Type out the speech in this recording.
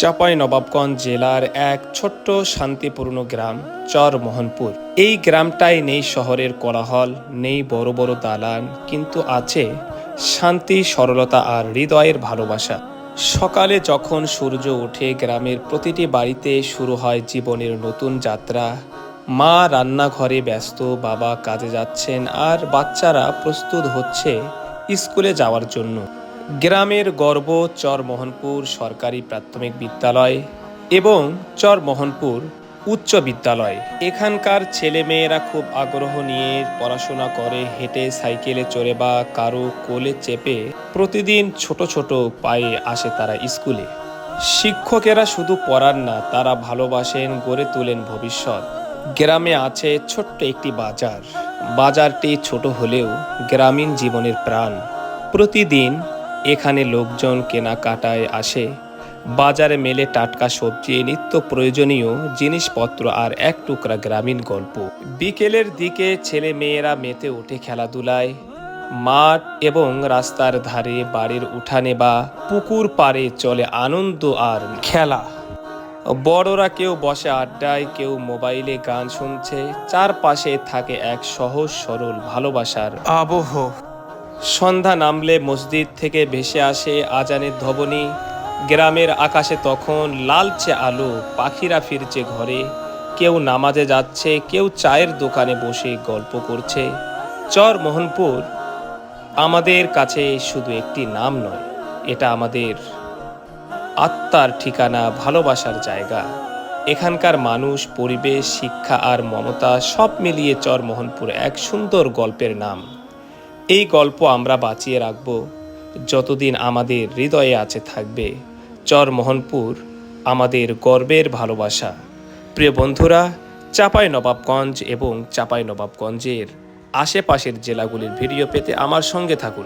চাপাই নবাবগঞ্জ জেলার এক ছোট্ট শান্তিপূর্ণ গ্রাম, চরমোহনপুর। এই গ্রামটাই নেই শহরের কোলাহল, নেই বড় বড় দালান, কিন্তু আছে শান্তি, সরলতা আর হৃদয়ের ভালোবাসা। সকালে যখন সূর্য ওঠে, গ্রামের প্রতিটি বাড়িতে শুরু হয় জীবনের নতুন যাত্রা। মা রান্নাঘরে ব্যস্ত, বাবা কাজে যাচ্ছেন, আর বাচ্চারা প্রস্তুত হচ্ছে স্কুলে যাওয়ার জন্য। গ্রামের গর্ব চরমোহনপুর সরকারি প্রাথমিক বিদ্যালয় এবং চরমোহনপুর উচ্চ বিদ্যালয়। এখানকার ছেলেমেয়েরা খুব আগ্রহ নিয়ে পড়াশোনা করে, হেঁটে, সাইকেলে চড়ে বা কারও কোলে চেপে প্রতিদিন ছোট ছোট পায়ে আসে তারা স্কুলে। শিক্ষকেরা শুধু পড়ান না, তারা ভালোবাসেন, গড়ে তোলেন ভবিষ্যৎ। গ্রামে আছে ছোট্ট একটি বাজার। বাজারটি ছোট হলেও গ্রামীণ জীবনের প্রাণ। প্রতিদিন এখানে লোকজন কেনাকাটায় আসে। বাজারে মেলে টাটকা সবজি, নিত্য প্রয়োজনীয় জিনিসপত্র আর এক টুকরা গ্রামীণ গল্প। বিকেলের দিকে ছেলে মেয়েরা মেতে ওঠে খেলাধুলায়। মাঠ এবং রাস্তার ধারে বাড়ির উঠানে বা পুকুর পাড়ে চলে আনন্দ আর খেলা। বড়রা কেউ বসে আড্ডায়, কেউ মোবাইলে গান শুনছে। চারপাশে থাকে এক সহজ সরল ভালোবাসার আবহ। সন্ধ্যা নামলে মসজিদ থেকে ভেসে আসে আজানের ধ্বনি। গ্রামের আকাশে তখন লালচে আলো, পাখিরা ফিরছে ঘরে। কেউ নামাজে যাচ্ছে, কেউ চায়ের দোকানে বসে গল্প করছে। চর মোহনপুর, আমাদের কাছে শুধু একটি নাম নয়, এটা আমাদের আত্মার ঠিকানা, ভালোবাসার জায়গা। এখানকার মানুষ, পরিবেশ, শিক্ষা আর মমতা সব মিলিয়ে চর চরমোহনপুর এক সুন্দর গল্পের নাম। এই গল্প আমরা বাঁচিয়ে রাখব। যতদিন আমাদের হৃদয়ে আছে থাকবে, চরমোহনপুর আমাদের গর্বের ভালোবাসা। প্রিয় বন্ধুরা, চাপাই নবাবগঞ্জ এবং চাপাই নবাবগঞ্জের আশেপাশের জেলাগুলির ভিডিও পেতে আমার সঙ্গে থাকুন।